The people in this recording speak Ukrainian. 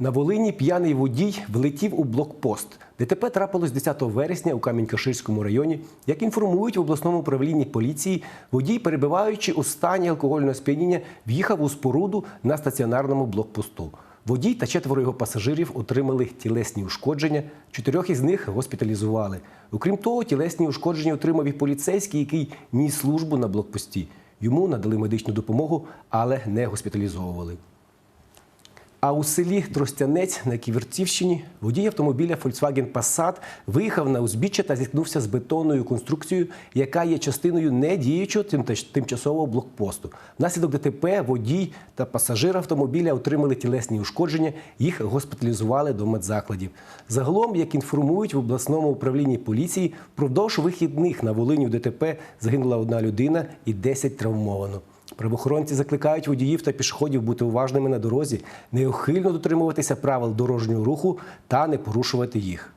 На Волині п'яний водій влетів у блокпост. ДТП трапилось 10 вересня у Камінь-Каширському районі. Як інформують в обласному управлінні поліції, водій, перебуваючи у стані алкогольного сп'яніння, в'їхав у споруду на стаціонарному блокпосту. Водій та четверо його пасажирів отримали тілесні ушкодження. Чотирьох із них госпіталізували. Окрім того, тілесні ушкодження отримав і поліцейський, який ніс службу на блокпості. Йому надали медичну допомогу, але не госпіталізовували. А у селі Тростянець на Ківерцівщині водій автомобіля Volkswagen Passat виїхав на узбіччя та зіткнувся з бетонною конструкцією, яка є частиною недіючого тимчасового блокпосту. Внаслідок ДТП водій та пасажир автомобіля отримали тілесні ушкодження, їх госпіталізували до медзакладів. Загалом, як інформують в обласному управлінні поліції, впродовж вихідних на Волині в ДТП загинула одна людина і 10 травмовано. Правоохоронці закликають водіїв та пішоходів бути уважними на дорозі, неухильно дотримуватися правил дорожнього руху та не порушувати їх.